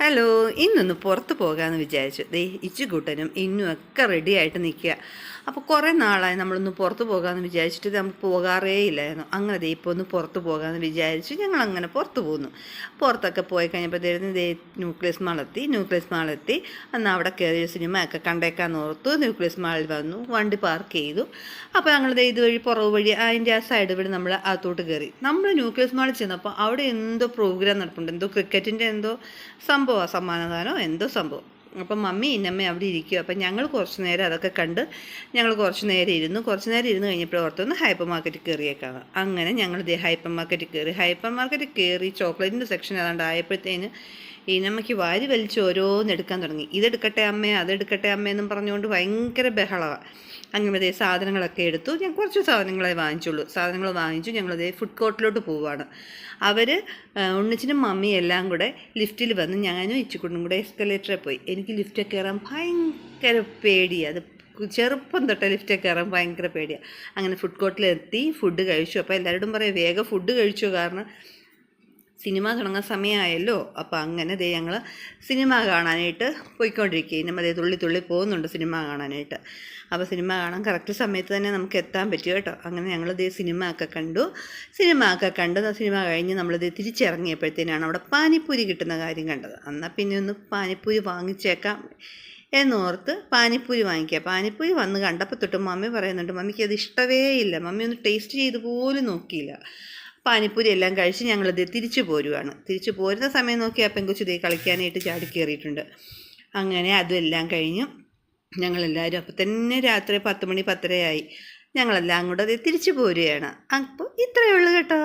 Hello ഇന്നൊന്ന് പുറത്ത് പോകാമെന്ന് വിചാരിച്ചു. ദേ ഇച്ചുകൂട്ടനും ഇന്നും ഒക്കെ റെഡി ആയിട്ട് നിൽക്കുക. അപ്പോൾ കുറേ നാളായി നമ്മളൊന്ന് പുറത്ത് പോകാമെന്ന് വിചാരിച്ചിട്ട് നമുക്ക് പോകാറേ ഇല്ലായിരുന്നു. അങ്ങനെ ദേ ഇപ്പോൾ ഒന്ന് പുറത്ത് പോകാമെന്ന് വിചാരിച്ചു. ഞങ്ങൾ അങ്ങനെ പുറത്ത് പോകുന്നു പുറത്തൊക്കെ പോയി കഴിഞ്ഞപ്പോഴത്തേക്കും ദേ ന്യൂക്ലിയസ് മാളെത്തി ന്യൂക്ലിയസ് മാളെത്തി അന്ന് അവിടെ കയറിയ സിനിമ ഒക്കെ കണ്ടേക്കാൻ ഓർത്തു. ന്യൂക്ലിയസ് മാളിൽ വന്നു. വണ്ടി പാർക്ക് ചെയ്തു. അപ്പോൾ ഞങ്ങൾ ദേ ഇതുവഴി പുറവ് വഴി അതിന്റെ ആ സൈഡ് വഴി നമ്മൾ അകത്തോട്ട് കയറി. നമ്മൾ ന്യൂക്ലിയസ് മാളിൽ ചെന്നപ്പോൾ അവിടെ എന്തോ പ്രോഗ്രാം നടപ്പുണ്ട്. എന്തോ ക്രിക്കറ്റിന്റെ എന്തോ സംഭവമാണ് സമ്മാനദാനോ എന്തോ സംഭവം. അപ്പം മമ്മി ഇന്നമ്മ അവിടെ ഇരിക്കുക അപ്പം ഞങ്ങൾ കുറച്ച് നേരം അതൊക്കെ കണ്ട് ഞങ്ങൾ കുറച്ച് നേരം ഇരുന്നു. കുറച്ച് നേരം ഇരുന്ന് കഴിഞ്ഞപ്പോൾ ഓർത്തൊന്ന് ഹൈപ്പർ മാർക്കറ്റിൽ കയറിയേക്കാണ് അങ്ങനെ ഞങ്ങൾ ഹൈപ്പർ മാർക്കറ്റിൽ കയറി. ഹൈപ്പർ മാർക്കറ്റിൽ കയറി ചോക്ലേറ്റിന്റെ സെക്ഷൻ ഏതാണ്ട് ആയപ്പോഴത്തേന് ഇന്നമ്മയ്ക്ക് വാരി വലിച്ച് ഓരോന്ന് എടുക്കാൻ തുടങ്ങി. ഇതെടുക്കട്ടെ അമ്മേ അതെടുക്കട്ടെ അമ്മേ എന്നും പറഞ്ഞുകൊണ്ട് ഭയങ്കര ബഹളമാണ് അങ്ങനെ ദേ സാധനങ്ങളൊക്കെ എടുത്തു. ഞാൻ കുറച്ച് സാധനങ്ങളെ വാങ്ങിച്ചുള്ളൂ. സാധനങ്ങൾ വാങ്ങിച്ചു. ഞങ്ങളിതേ ഫുഡ് കോർട്ടിലോട്ട് പോവുകയാണ് അവർ ഉണ്ണിച്ചിനും മമ്മിയും എല്ലാം കൂടെ ലിഫ്റ്റിൽ വന്ന് ഞാനും ഇച്ചുകുണ്ടും കൂടെ എസ്കലേറ്ററിൽ പോയി. എനിക്ക് ലിഫ്റ്റ് കയറാൻ ഭയങ്കര പേടിയാണ് അത് ചെറുപ്പം തൊട്ടേ ലിഫ്റ്റൊക്കെ കയറാൻ ഭയങ്കര പേടിയാണ് അങ്ങനെ ഫുഡ് കോർട്ടിലെത്തി ഫുഡ് കഴിച്ചു. അപ്പോൾ എല്ലാവരോടും പറയാം വേഗം ഫുഡ് കഴിച്ചു കാരണം സിനിമ തുടങ്ങാൻ സമയമായല്ലോ. അപ്പോൾ അങ്ങനെ ദേ ഞങ്ങൾ സിനിമ കാണാനായിട്ട് പോയിക്കൊണ്ടിരിക്കുക ഇനി അതേ തുള്ളി തുള്ളി പോകുന്നുണ്ട് സിനിമ കാണാനായിട്ട്. അപ്പോൾ സിനിമ കാണാൻ കറക്റ്റ് സമയത്ത് തന്നെ നമുക്ക് എത്താൻ പറ്റും കേട്ടോ. അങ്ങനെ ഞങ്ങൾ ദേ സിനിമ ഒക്കെ കണ്ടു. സിനിമ ഒക്കെ കണ്ട് സിനിമ കഴിഞ്ഞ് നമ്മളിത് തിരിച്ചിറങ്ങിയപ്പോഴത്തേനാണ് അവിടെ പാനിപ്പൂരി കിട്ടുന്ന കാര്യം കണ്ടത്. എന്നാൽ പിന്നെ ഒന്ന് പാനിപ്പൂരി വാങ്ങിച്ചേക്കാം എന്നോർത്ത് പാനിപ്പൂരി വാങ്ങിക്കുക. പാനിപ്പൂരി വന്ന് കണ്ടപ്പോൾ തൊട്ട് മമ്മി പറയുന്നുണ്ട് മമ്മിക്ക് അത് ഇഷ്ടമേ ഇല്ല. മമ്മി ഒന്ന് ടേസ്റ്റ് ചെയ്ത് പോലും നോക്കിയില്ല. പാനിപ്പൂരി എല്ലാം കഴിച്ച് ഞങ്ങളിത് തിരിച്ചു പോരുവാണ്. തിരിച്ചു പോരുന്ന സമയം നോക്കി ആ പെങ്കൊച്ചു കളിക്കാനായിട്ട് ചാടി കയറിയിട്ടുണ്ട്. അങ്ങനെ അതെല്ലാം കഴിഞ്ഞു. ഞങ്ങളെല്ലാവരും അപ്പം തന്നെ രാത്രി പത്ത് മണി പത്തരയായി. ഞങ്ങളെല്ലാം കൂടെ അതേ തിരിച്ചു പോരുകയാണ്. അപ്പോൾ ഇത്രയേ ഉള്ളൂ കേട്ടോ.